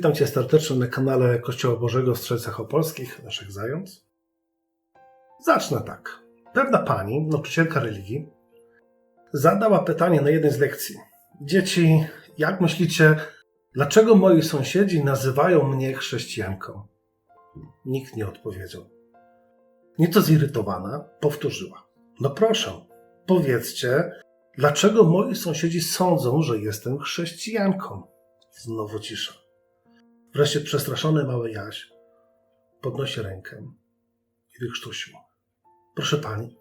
Witam Cię serdecznie na kanale Kościoła Bożego w Strzelcach Opolskich, naszych zając. Zacznę tak. Pewna pani, nauczycielka religii, zadała pytanie na jednej z lekcji. Dzieci, jak myślicie, dlaczego moi sąsiedzi nazywają mnie chrześcijanką? Nikt nie odpowiedział. Nieco zirytowana powtórzyła. No proszę, powiedzcie, dlaczego moi sąsiedzi sądzą, że jestem chrześcijanką? Znowu cisza. Wreszcie przestraszony mały Jaś podnosi rękę i wykrztusił. Proszę pani,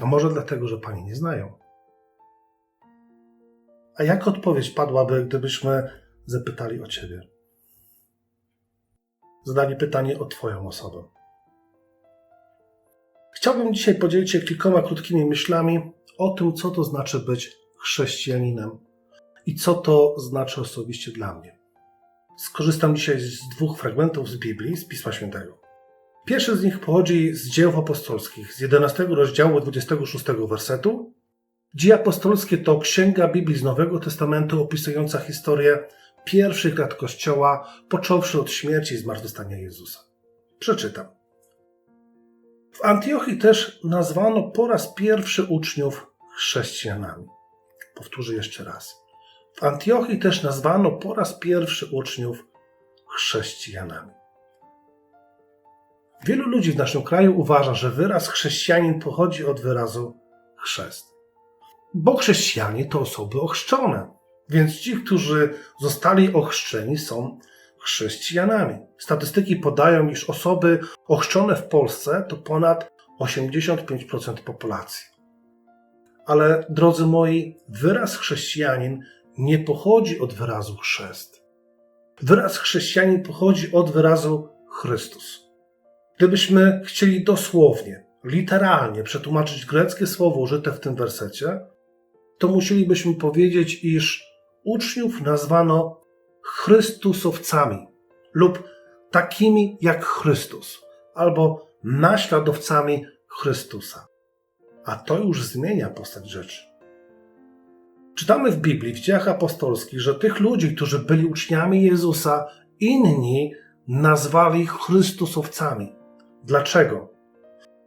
a może dlatego, że pani nie znają? A jak odpowiedź padłaby, gdybyśmy zapytali o ciebie? Zadali pytanie o twoją osobę. Chciałbym dzisiaj podzielić się kilkoma krótkimi myślami o tym, co to znaczy być chrześcijaninem i co to znaczy osobiście dla mnie. Skorzystam dzisiaj z dwóch fragmentów z Biblii, z Pisma Świętego. Pierwszy z nich pochodzi z dzieł apostolskich, z 11 rozdziału 26 wersetu. Dzieje apostolskie to księga Biblii z Nowego Testamentu opisująca historię pierwszych lat Kościoła, począwszy od śmierci i zmartwychwstania Jezusa. Przeczytam. W Antiochii też nazwano po raz pierwszy uczniów chrześcijanami. Powtórzę jeszcze raz. W Antiochii też nazwano po raz pierwszy uczniów chrześcijanami. Wielu ludzi w naszym kraju uważa, że wyraz chrześcijanin pochodzi od wyrazu chrzest. Bo chrześcijanie to osoby ochrzczone, więc ci, którzy zostali ochrzczeni, są chrześcijanami. Statystyki podają, iż osoby ochrzczone w Polsce to ponad 85% populacji. Ale drodzy moi, wyraz chrześcijanin nie pochodzi od wyrazu chrzest. Wyraz chrześcijanin pochodzi od wyrazu Chrystus. Gdybyśmy chcieli dosłownie, literalnie przetłumaczyć greckie słowo użyte w tym wersecie, to musielibyśmy powiedzieć, iż uczniów nazwano Chrystusowcami lub takimi jak Chrystus, albo naśladowcami Chrystusa. A to już zmienia postać rzeczy. Czytamy w Biblii, w dziejach apostolskich, że tych ludzi, którzy byli uczniami Jezusa, inni nazwali Chrystusowcami. Dlaczego?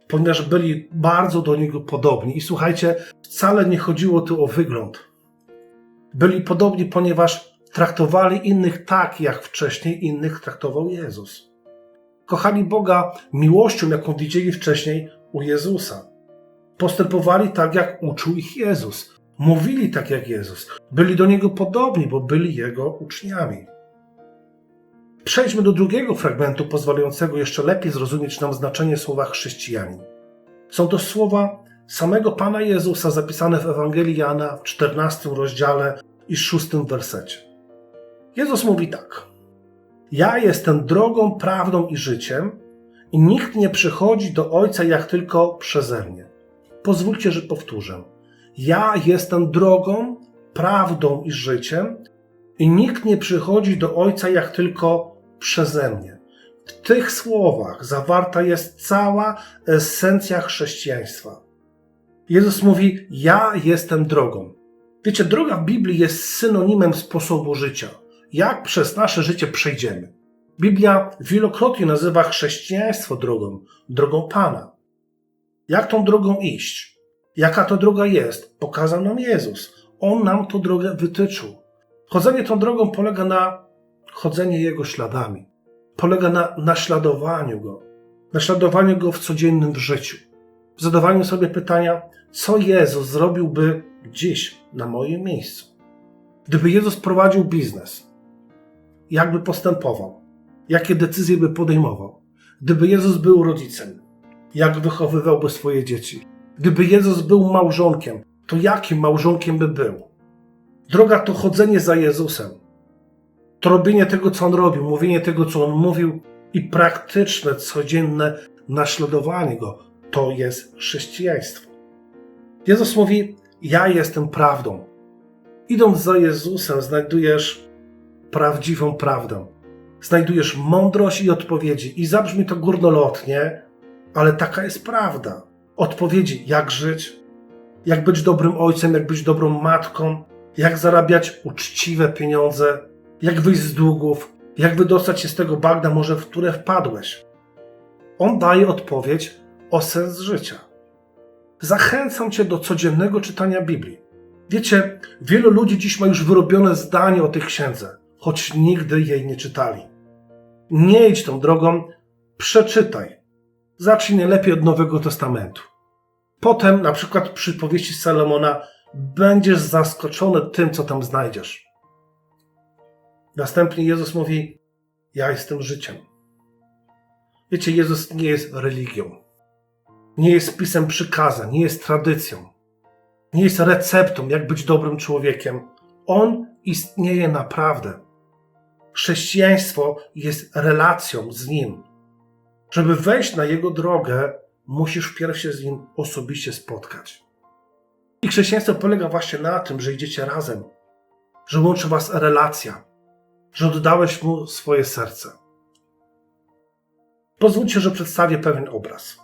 Ponieważ byli bardzo do Niego podobni. I słuchajcie, wcale nie chodziło tu o wygląd. Byli podobni, ponieważ traktowali innych tak, jak wcześniej innych traktował Jezus. Kochali Boga miłością, jaką widzieli wcześniej u Jezusa. Postępowali tak, jak uczył ich Jezus. Mówili tak jak Jezus. Byli do Niego podobni, bo byli Jego uczniami. Przejdźmy do drugiego fragmentu, pozwalającego jeszcze lepiej zrozumieć nam znaczenie słowa chrześcijanin. Są to słowa samego Pana Jezusa zapisane w Ewangelii Jana w 14 rozdziale i 6 wersecie. Jezus mówi tak: Ja jestem drogą, prawdą i życiem, i nikt nie przychodzi do Ojca jak tylko przeze mnie. Pozwólcie, że powtórzę. Ja jestem drogą, prawdą i życiem, i nikt nie przychodzi do Ojca jak tylko przeze mnie. W tych słowach zawarta jest cała esencja chrześcijaństwa. Jezus mówi: Ja jestem drogą. Wiecie, droga w Biblii jest synonimem sposobu życia. Jak przez nasze życie przejdziemy? Biblia wielokrotnie nazywa chrześcijaństwo drogą, drogą Pana. Jak tą drogą iść? Jaka to droga jest? Pokazał nam Jezus. On nam tą drogę wytyczył. Chodzenie tą drogą polega na chodzeniu Jego śladami. Polega na naśladowaniu Go. Naśladowaniu Go w codziennym życiu. W zadawaniu sobie pytania, co Jezus zrobiłby dziś na moim miejscu. Gdyby Jezus prowadził biznes, jakby postępował, jakie decyzje by podejmował. Gdyby Jezus był rodzicem, jak wychowywałby swoje dzieci. Gdyby Jezus był małżonkiem, to jakim małżonkiem by był? Droga to chodzenie za Jezusem. To robienie tego, co On robił, mówienie tego, co On mówił i praktyczne, codzienne naśladowanie Go. To jest chrześcijaństwo. Jezus mówi, ja jestem prawdą. Idąc za Jezusem znajdujesz prawdziwą prawdę. Znajdujesz mądrość i odpowiedzi. I zabrzmi to górnolotnie, ale taka jest prawda. Odpowiedzi, jak żyć, jak być dobrym ojcem, jak być dobrą matką, jak zarabiać uczciwe pieniądze, jak wyjść z długów, Jak wydostać się z tego bagna, może w które wpadłeś? On daje odpowiedź o sens życia. Zachęcam Cię do codziennego czytania Biblii. Wiecie, wielu ludzi dziś ma już wyrobione zdanie o tej księdze, choć nigdy jej nie czytali. Nie idź tą drogą, przeczytaj. Zacznij lepiej od Nowego Testamentu. Potem, na przykład przy powieści Salomona, będziesz zaskoczony tym, co tam znajdziesz. Następnie Jezus mówi: Ja jestem życiem. Wiecie, Jezus nie jest religią, nie jest pisem przykazań, nie jest tradycją, nie jest receptą, jak być dobrym człowiekiem. On istnieje naprawdę. Chrześcijaństwo jest relacją z Nim. Żeby wejść na Jego drogę, musisz wpierw się z Nim osobiście spotkać. I chrześcijaństwo polega właśnie na tym, że idziecie razem, że łączy Was relacja, że oddałeś Mu swoje serce. Pozwólcie, że przedstawię pewien obraz.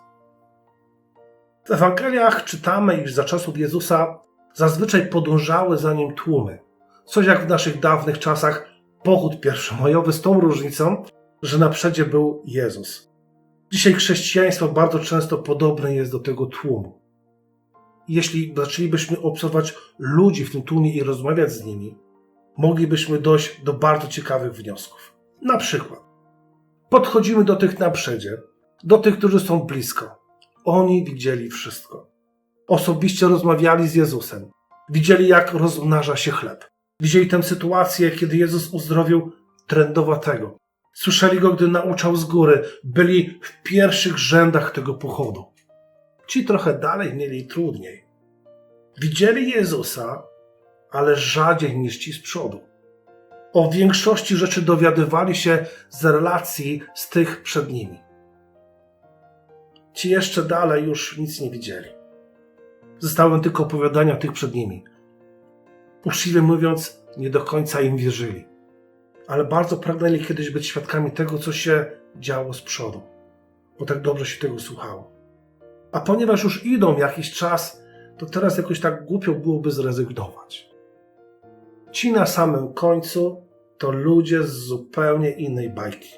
W Ewangeliach czytamy, iż za czasów Jezusa zazwyczaj podążały za nim tłumy. Coś jak w naszych dawnych czasach pochód pierwszomajowy z tą różnicą, że na przedzie był Jezus. Dzisiaj chrześcijaństwo bardzo często podobne jest do tego tłumu. Jeśli zaczęlibyśmy obserwować ludzi w tym tłumie i rozmawiać z nimi, moglibyśmy dojść do bardzo ciekawych wniosków. Na przykład, podchodzimy do tych na przedzie, do tych, którzy są blisko. Oni widzieli wszystko. Osobiście rozmawiali z Jezusem. Widzieli, jak rozmnaża się chleb. Widzieli tę sytuację, kiedy Jezus uzdrowił trędowatego. Słyszeli go, gdy nauczał z góry. Byli w pierwszych rzędach tego pochodu. Ci trochę dalej mieli trudniej. Widzieli Jezusa, ale rzadziej niż ci z przodu. O większości rzeczy dowiadywali się z relacji z tych przed nimi. Ci jeszcze dalej już nic nie widzieli. Zostały tylko opowiadania tych przed nimi. Uczciwie mówiąc, nie do końca im wierzyli, ale bardzo pragnęli kiedyś być świadkami tego, co się działo z przodu, bo tak dobrze się tego słuchało. A ponieważ już idą jakiś czas, to teraz jakoś tak głupio byłoby zrezygnować. Ci na samym końcu to ludzie z zupełnie innej bajki.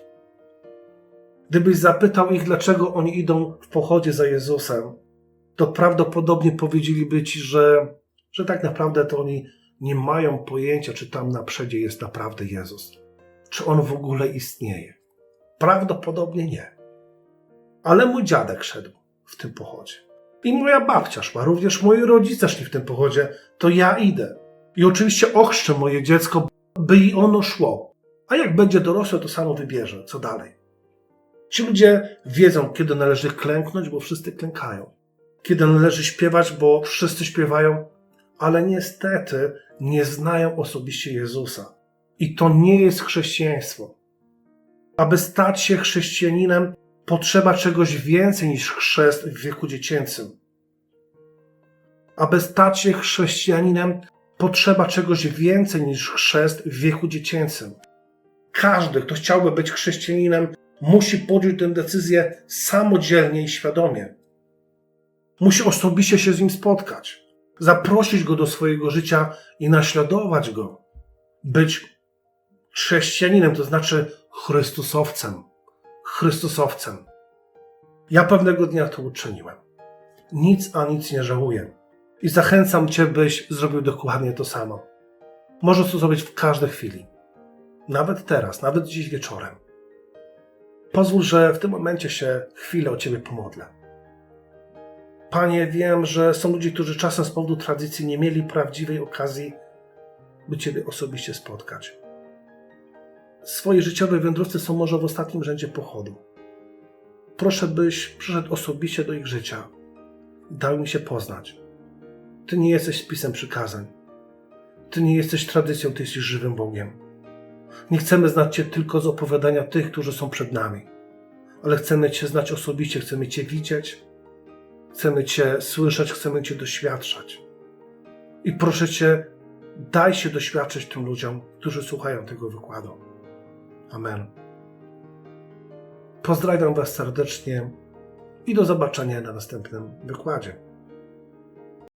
Gdybyś zapytał ich, dlaczego oni idą w pochodzie za Jezusem, to prawdopodobnie powiedzieliby ci, że, że tak naprawdę to oni nie mają pojęcia, czy tam na przedzie jest naprawdę Jezus. Czy on w ogóle istnieje. Prawdopodobnie nie. Ale mój dziadek szedł w tym pochodzie. I moja babcia szła, również moi rodzice szli w tym pochodzie, to ja idę. I oczywiście ochrzczę moje dziecko, by i ono szło. A jak będzie dorosłe, to samo wybierze, co dalej. Ci ludzie wiedzą, kiedy należy klęknąć, bo wszyscy klękają. Kiedy należy śpiewać, bo wszyscy śpiewają, ale niestety nie znają osobiście Jezusa. I to nie jest chrześcijaństwo. Aby stać się chrześcijaninem, potrzeba czegoś więcej niż chrzest w wieku dziecięcym. Aby stać się chrześcijaninem, potrzeba czegoś więcej niż chrzest w wieku dziecięcym. Każdy, kto chciałby być chrześcijaninem, musi podjąć tę decyzję samodzielnie i świadomie. Musi osobiście się z nim spotkać, zaprosić go do swojego życia i naśladować go. Być chrześcijaninem, to znaczy Chrystusowcem. Chrystusowcem. Ja pewnego dnia to uczyniłem. Nic a nic nie żałuję. I zachęcam Cię, byś zrobił dokładnie to samo. Możesz to zrobić w każdej chwili. Nawet teraz, nawet dziś wieczorem. Pozwól, że w tym momencie się chwilę o Ciebie pomodlę. Panie, wiem, że są ludzie, którzy czasem z powodu tradycji nie mieli prawdziwej okazji, by Ciebie osobiście spotkać. Swoje życiowe wędrówce są może w ostatnim rzędzie pochodu. Proszę, byś przyszedł osobiście do ich życia dał mi się poznać. Ty nie jesteś spisem przykazań. Ty nie jesteś tradycją, Ty jesteś żywym Bogiem. Nie chcemy znać Cię tylko z opowiadania tych, którzy są przed nami, ale chcemy Cię znać osobiście, chcemy Cię widzieć, chcemy Cię słyszeć, chcemy Cię doświadczać. I proszę Cię, daj się doświadczyć tym ludziom, którzy słuchają tego wykładu. Amen. Pozdrawiam Was serdecznie i do zobaczenia na następnym wykładzie.